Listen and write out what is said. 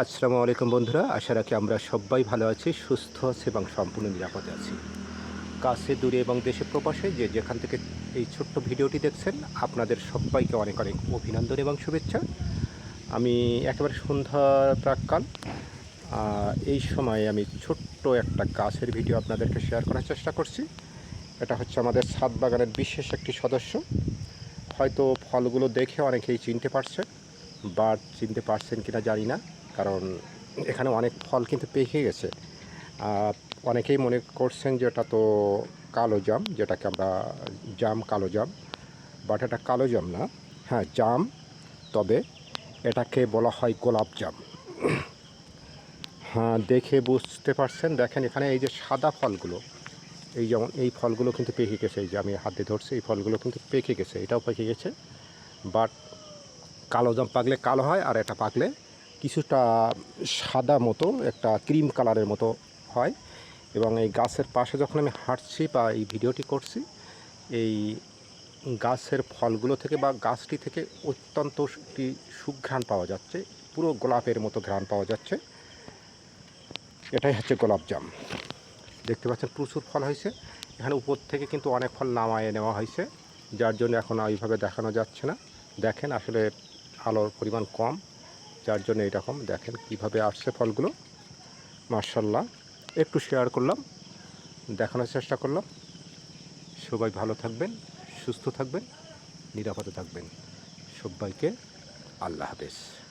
আসসালামু আলাইকুম বন্ধুরা, আশা রাখি আমরা সবাই ভালো আছি, সুস্থ আছি এবং সম্পূর্ণ নিরাপদে আছি। কাছে, দূরে এবং দেশে প্রবাসে যে যেখান থেকে এই ছোট্ট ভিডিওটি দেখছেন, আপনাদের সবাইকে অনেক অনেক অভিনন্দন এবং শুভেচ্ছা। আমি একেবারে সন্ধ্যা প্রাককাল এই সময় আমি ছোট্ট একটা গাছের ভিডিও আপনাদেরকে শেয়ার করার চেষ্টা করছি। এটা হচ্ছে আমাদের ছাদ বাগানের বিশেষ একটি সদস্য। হয়তো ফলগুলো দেখে অনেকেই চিনতে পারছে বা চিনতে পারছেন কিনা জানি না। কারণ এখানে অনেক ফল কিন্তু পেকে গেছে। অনেকেই মনে করছেন যে এটা তো কালো জাম, যেটাকে আমরা জাম কালো জাম বাট এটা কালো জাম না। হ্যাঁ জাম, তবে এটাকে বলা হয় গোলাপ জাম। হ্যাঁ দেখে বুঝতে পারছেন? দেখেন, এখানে এই যে সাদা ফলগুলো, এই যেমন এই ফলগুলো কিন্তু পেকে গেছে, এই যে আমি হাতে ধরছি, এই ফলগুলো কিন্তু পেকে গেছে, এটাও পেকে গেছে বাট কালো জাম পাকলে কালো হয় আর এটা পাকলে কিছুটা সাদা মতো, একটা ক্রিম কালারের মতো হয় এবং এই গাছের পাশে যখন আমি হাঁটছি বা এই ভিডিওটি করছি, এই গাছের ফলগুলো থেকে বা গাছটি থেকে অত্যন্ত একটি সুঘ্রাণ পাওয়া যাচ্ছে, পুরো গোলাপের মতো ঘ্রাণ পাওয়া যাচ্ছে। এটাই হচ্ছে গোলাপ জাম। দেখতে পাচ্ছেন প্রচুর ফল হয়েছে। এখানে উপর থেকে কিন্তু অনেক ফল নামায় নেওয়া হয়েছে, যার জন্য এখন ওইভাবে দেখানো যাচ্ছে না। দেখেন আসলে আলোর পরিমাণ কম। যার জন্য এরকম দেখেন কীভাবে আসছে ফলগুলো। মার্শাল্লাহ একটু শেয়ার করলাম, দেখানোর চেষ্টা করলাম। সবাই ভালো থাকবেন, সুস্থ থাকবেন, নিরাপদে থাকবেন। সবাইকে আল্লাহ হাফেজ।